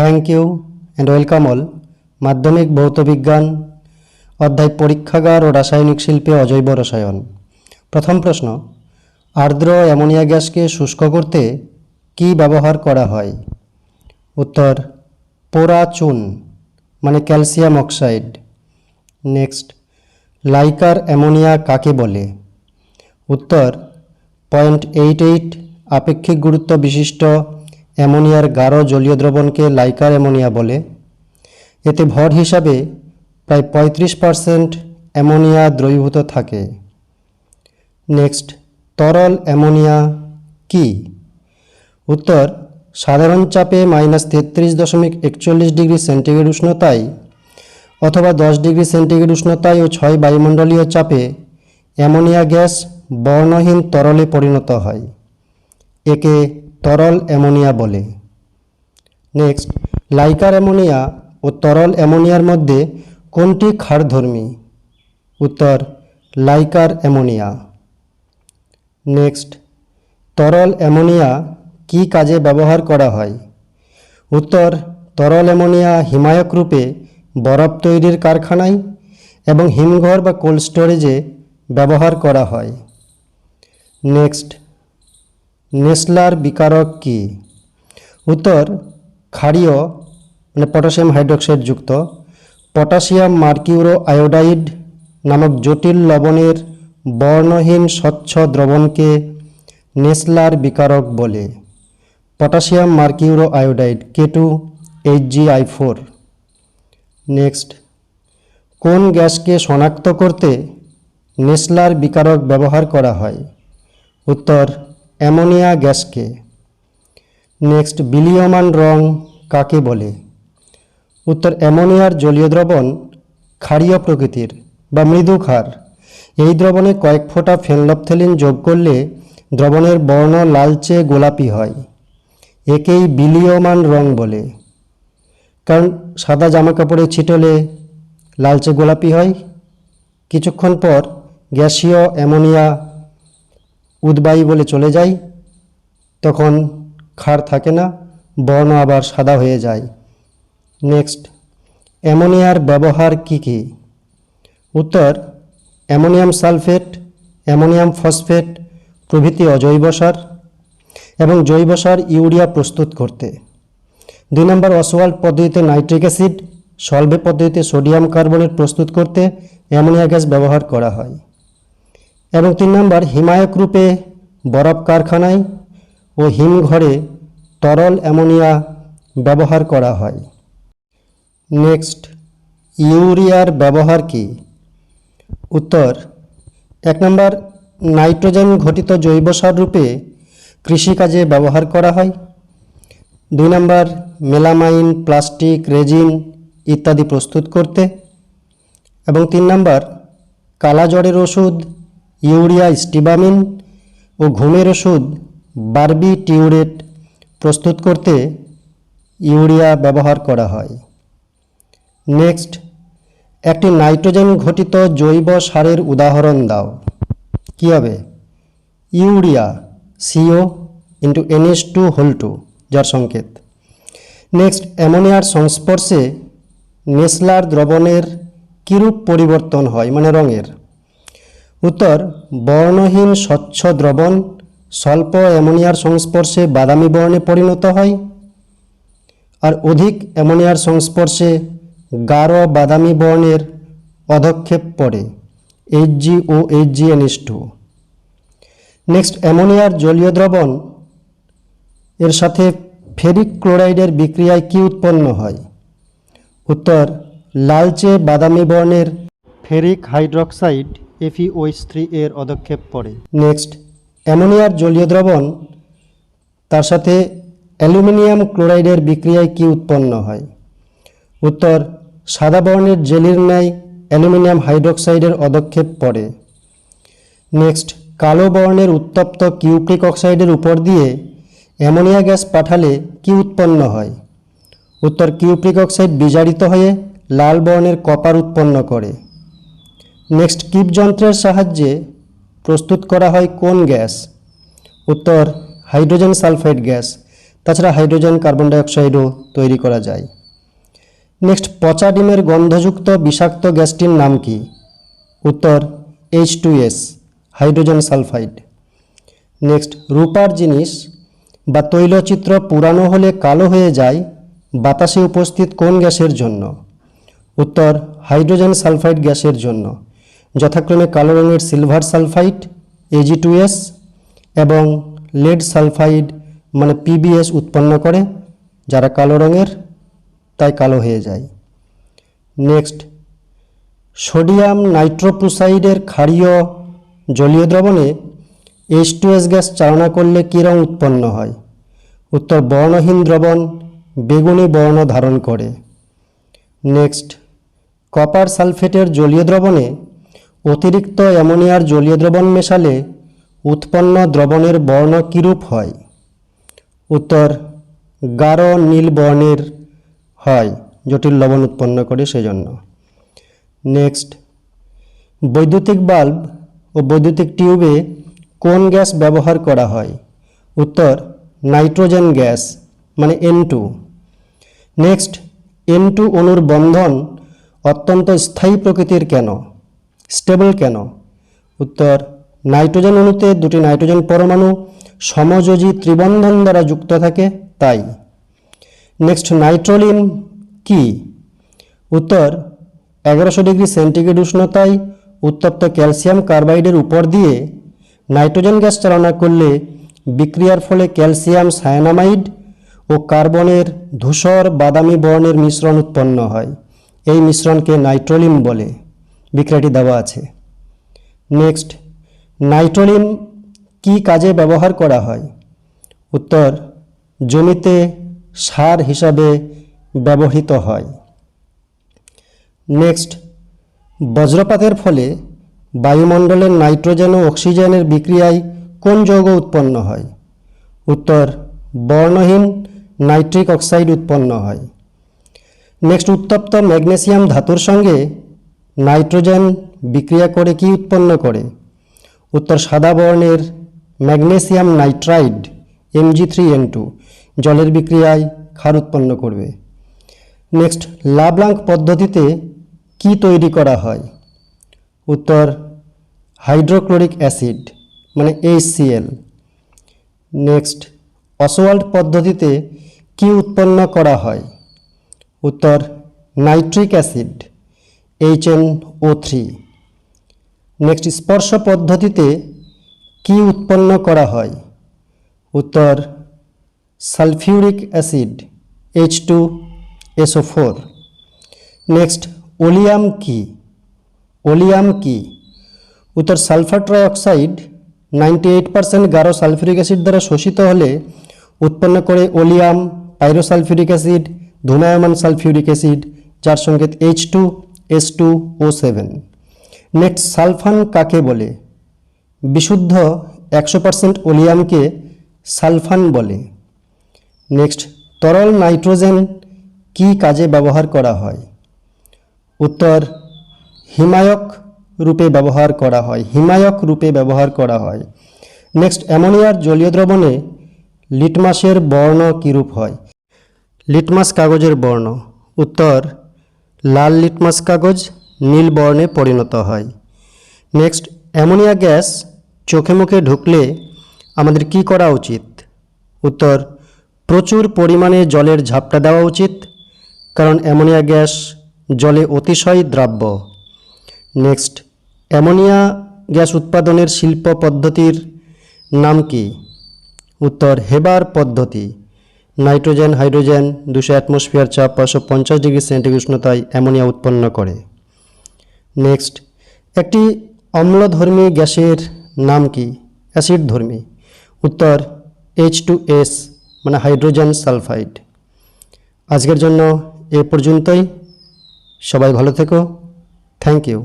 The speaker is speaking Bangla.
Thank you and welcome all মাধ্যমিক ভৌতবিজ্ঞান, অধ্যায় পরীক্ষাগার ও রাসায়নিক শিল্পে অজৈব রসায়ন। প্রথম প্রশ্ন, আর্দ্র অ্যামোনিয়া গ্যাসকে শুষ্ক করতে কি ব্যবহার করা হয়? উত্তর, পোড়া চুন মানে calcium oxide. Next, liquor ammonia কাকে বলে? উত্তর, পয়েন্ট এইট এইট, আপেক্ষিক গুরুত্ব বিশিষ্ট অ্যামোনিয়ার গাঢ় জলীয় দ্রবণকে লাইকার অ্যামোনিয়া বলে। এতে ভর হিসাবে প্রায় পঁয়ত্রিশ পারসেন্ট অ্যামোনিয়া দ্রবীভূত থাকে। নেক্সট, তরল অ্যামোনিয়া কি? উত্তর, সাধারণ চাপে মাইনাস তেত্রিশ দশমিক একচল্লিশ ডিগ্রি সেন্টিগ্রেড উষ্ণতায় অথবা দশ ডিগ্রি সেন্টিগ্রেড উষ্ণতায় ও ছয় বায়ুমণ্ডলীয় চাপে অ্যামোনিয়া গ্যাস বর্ণহীন তরলে পরিণত হয়। একে তরল অ্যামোনিয়া বলে। নেক্সট লাইকার অ্যামোনিয়া ও তরল অ্যামোনিয়ার মধ্যে কোনটি ক্ষারধর্মী? উত্তর, লাইকার অ্যামোনিয়া। নেক্সট তরল অ্যামোনিয়া কি কাজে ব্যবহার করা হয়? উত্তর, তরল অ্যামোনিয়া হিমায়ক রূপে বরফ তৈরির কারখানায় এবং হিমঘর বা কোল্ড স্টোরেজে ব্যবহার করা হয়। নেক্সট নেসলার বিকারক কি? উত্তর, ক্ষারীয় মানে পটাশিয়াম হাইড্রোক্সাইড যুক্ত। পটাশিয়াম মার্কিউরো আয়োডাইড নামক জটিল লবণের বর্ণহীন স্বচ্ছ দ্রবণকে নেসলার বিকারক বলে। Potassium মার্কিউরো iodide K two H G I four next, কোন গ্যাসকে শনাক্ত করতে নেসলার বিকারক ব্যবহার করা হয়? উত্তর অ্যামোনিয়া গ্যাসকে। নেক্সট, বিলিয়মান রং কাকে বলে? উত্তর, অ্যামোনিয়ার জলীয় দ্রবণ ক্ষারীয় প্রকৃতির বা মৃদু ক্ষার। এই দ্রবণে কয়েক ফোঁটা ফেনলপথেলিন যোগ করলে দ্রবণের বর্ণ লালচে গোলাপি হয়। একেই বিলীয়মান রং বলে। কারণ সাদা জামা কাপড়ে ছিটলে লালচে গোলাপি হয়। কিছুক্ষণ পর গ্যাসীয় অ্যামোনিয়া উদ্বায়ী বলে চলে যায় তখন ক্ষার থাকে না, বর্ণ আবার সাদা হয়ে যায়। নেক্সট, অ্যামোনিয়ার ব্যবহার কি কি? উত্তর, অ্যামোনিয়াম সালফেট, অ্যামোনিয়াম ফসফেট প্রভৃতি অজৈব সার এবং জৈব সার ইউরিয়া প্রস্তুত করতে। দুই নম্বর, অসওয়াল্ট পদ্ধতিতে নাইট্রিক অ্যাসিড, সলভে পদ্ধতিতে সোডিয়াম কার্বনেট প্রস্তুত করতে অ্যামোনিয়া গ্যাস ব্যবহার করা হয়। এবং তিন নম্বর, হিমায়ক রূপে বরফ কারখানায় ও হিমঘরে তরল অ্যামোনিয়া ব্যবহার করা হয়। নেক্সট, ইউরিয়ার ব্যবহার কি? উত্তর, এক নম্বর, নাইট্রোজেন ঘটিত জৈব সার রূপে কৃষিকাজে ব্যবহার করা হয়। দুই নম্বর, মেলামাইন, প্লাস্টিক, রেজিন ইত্যাদি প্রস্তুত করতে। এবং তিন নম্বর, কালাজ্বরের ওষুধ ইউরিয়া, স্টিবামিন ও ঘুমের ওষুধ বারবি টিউরেট প্রস্তুত করতে ইউরিয়া ব্যবহার করা হয়। নেক্সট, একটি নাইট্রোজেন ঘটিত জৈব সারের উদাহরণ দাও। কী হবে? Urea CO into NS two whole two যার সংকেত। নেক্সট, অ্যামোনিয়ার সংস্পর্শে নেসলার দ্রবণের কিরূপ পরিবর্তন হয় মানে রঙের? উত্তর, বর্ণহীন স্বচ্ছ দ্রবণ, স্বল্প অ্যামোনিয়ার সংস্পর্শে বাদামি বর্ণে পরিণত হয়। আর অধিক অ্যামোনিয়ার সংস্পর্শে গাঢ় বাদামি বর্ণের অধক্ষেপ পড়ে HG O HG NS two next অ্যামোনিয়ার জলীয় দ্রবণ, এর সাথে ফেরিক ক্লোরাইডের বিক্রিয়ায় কি উৎপন্ন হয়? উত্তর, লালচে বাদামি বর্ণের ফেরিক হাইড্রক্সাইড এফিওইচ থ্রি এর অধক্ষেপ পড়ে। নেক্সট, অ্যামোনিয়ার জলীয় দ্রবণ, তার সাথে অ্যালুমিনিয়াম ক্লোরাইডের বিক্রিয়ায় কি উৎপন্ন হয়? উত্তর, সাদা বর্ণের জেলির ন্যায় অ্যালুমিনিয়াম হাইড্রক্সাইডের অধক্ষেপ পড়ে। নেক্সট, কালো বর্ণের উত্তপ্ত কিউপ্রিক অক্সাইডের উপর দিয়ে অ্যামোনিয়া গ্যাস পাঠালে কি উৎপন্ন হয়? উত্তর কিউপ্রিক অক্সাইড বিজারিত হয়ে লাল বর্ণের কপার উৎপন্ন করে। নেক্সট কিপ যন্ত্রের সাহায্যে প্রস্তুত করা হয় কোন গ্যাস? উত্তর, হাইড্রোজেন সালফাইড গ্যাস। তাছাড়া হাইড্রোজেন কার্বন ডাইঅক্সাইডও তৈরি করা যায়। নেক্সট, পচা ডিমের গন্ধযুক্ত বিষাক্ত গ্যাসটির নাম কি? উত্তর, H two S, hydrogen sulphide. Next, রূপার জিনিস বা তৈলচিত্র পুরানো হলে কালো হয়ে যায়, বাতাসে উপস্থিত কোন গ্যাসের জন্য? উত্তর, হাইড্রোজেন সালফাইড গ্যাসের জন্য। যথাক্রমে কালো রঙের silver sulphide AG two S এবং লেড সালফাইড মানে পিবিএস উৎপন্ন করে, যারা কালো রঙের, তাই কালো হয়ে যায়। নেক্সট সোডিয়াম নাইট্রোপ্রোসাইডের ক্ষারীয় জলীয় দ্রবণে এইচ টু এস গ্যাস চালনা করলে কী রং উৎপন্ন হয়? উত্তর, বর্ণহীন দ্রবণ বেগুনি বর্ণ ধারণ করে। নেক্সট কপার সালফেটের জলীয় দ্রবণে অতিরিক্ত অ্যামোনিয়ার জলীয় দ্রবণ মেশালে উৎপন্ন দ্রবণের বর্ণ কীরূপ হয়? উত্তর, গাঢ় নীল বর্ণের হয়, জটিল লবণ উৎপন্ন করে সেজন্য। নেক্সট, বৈদ্যুতিক বাল্ব ও বৈদ্যুতিক টিউবে কোন গ্যাস ব্যবহার করা হয়? উত্তর, নাইট্রোজেন গ্যাস মানে N two next N two অণুর বন্ধন অত্যন্ত স্থায়ী প্রকৃতির কেন? স্টেবল কেন? উত্তর, নাইট্রোজেন অণুতে দুটি নাইট্রোজেন পরমাণু সমযোজী ত্রিবন্ধন দ্বারা যুক্ত থাকে, তাই। নেক্সট নাইট্রোলিন কি? উত্তর, এগারোশো ডিগ্রি সেন্টিগ্রেড উষ্ণতায় উত্তপ্ত ক্যালসিয়াম কার্বাইডের উপর দিয়ে নাইট্রোজেন গ্যাস চালনা করলে বিক্রিয়ার ফলে ক্যালসিয়াম সায়ানামাইড ও কার্বনের ধূসর বাদামি বর্ণের মিশ্রণ উৎপন্ন হয়। এই মিশ্রণকে নাইট্রোলিন বলে। বিক্রিয়াটি দেওয়া আছে। নেক্সট, নাইট্রোলিন কি কাজে ব্যবহার করা হয়? উত্তর, জমিতে সার হিসাবে ব্যবহৃত হয়। নেক্সট, বজ্রপাতের ফলে বায়ুমণ্ডলের নাইট্রোজেন ও অক্সিজেনের বিক্রিয়ায় কোন যৌগ উৎপন্ন হয়? উত্তর, বর্ণহীন নাইট্রিক অক্সাইড উৎপন্ন হয়। নেক্সট, উত্তপ্ত ম্যাগনেসিয়াম ধাতুর সঙ্গে নাইট্রোজেন বিক্রিয়া করে কি উৎপন্ন করে? উত্তর, সাদা বর্ণের magnesium nitride MG three N two, জলের বিক্রিয়ায় ক্ষার উৎপন্ন করবে। নেক্সট, লাবলাঙ্ক পদ্ধতিতে কি তৈরি করা হয়? উত্তর, হাইড্রোক্লোরিক অ্যাসিড মানে এইচসিএল নেক্সট অসওয়াল্ড পদ্ধতিতে কি উৎপন্ন করা হয়? উত্তর, nitric acid O three next স্পর্শ পদ্ধতিতে কি উৎপন্ন করা হয়? উত্তর, sulphuric acid H two SO four next oleum কি? ওলিয়াম কি? উত্তর, sulphur trioxide ninety eight percent গাঢ় সালফিউরিক অ্যাসিড দ্বারা শোষিত হলে উৎপন্ন করে ওলিয়াম, পাইরোসালফিউরিক অ্যাসিড ধুমায়মান সালফিউরিক অ্যাসিড, যার সংকেত H two S two O seven next sulphane কাকে বলে? বিশুদ্ধ একশো পার্সেন্ট ওলিয়ামকে সালফান বলে। নেক্সট তরল নাইট্রোজেন কি কাজে ব্যবহার করা হয়? উত্তর, হিমায়ক রূপে ব্যবহার করা হয়। হিমায়ক রূপে ব্যবহার করা হয়। নেক্সট অ্যামোনিয়ার জলীয় দ্রবণে লিটমাসের বর্ণ কীরূপ হয়? লিটমাস কাগজের বর্ণ। উত্তর লাল লিটমাস কাগজ নীল বর্ণে পরিণত হয়। নেক্সট, অ্যামোনিয়া গ্যাস চোখে মুখে ঢুকলে আমাদের কি করা উচিত? উত্তর, প্রচুর পরিমাণে জলের ঝাপটা দেওয়া উচিত, কারণ অ্যামোনিয়া গ্যাস জলে অতিশয় দ্রাব্য। নেক্সট, অ্যামোনিয়া গ্যাস উৎপাদনের শিল্প পদ্ধতির নাম কি? উত্তর, হেবার পদ্ধতি। নাইট্রোজেন, হাইড্রোজেন দুশো অ্যাটমসফিয়ার চাপ পাঁচশো পঞ্চাশ ডিগ্রি সেন্টিগ্রেড উষ্ণতায় অ্যামোনিয়া উৎপন্ন করে। নেক্সট, একটি অম্লধর্মী গ্যাসের নাম কি? অ্যাসিড ধর্মী উত্তর এইচ টু এস মানে হাইড্রোজেন সালফাইড। আজকের জন্য এ পর্যন্তই। সবাই ভালো থেকো। Thank you.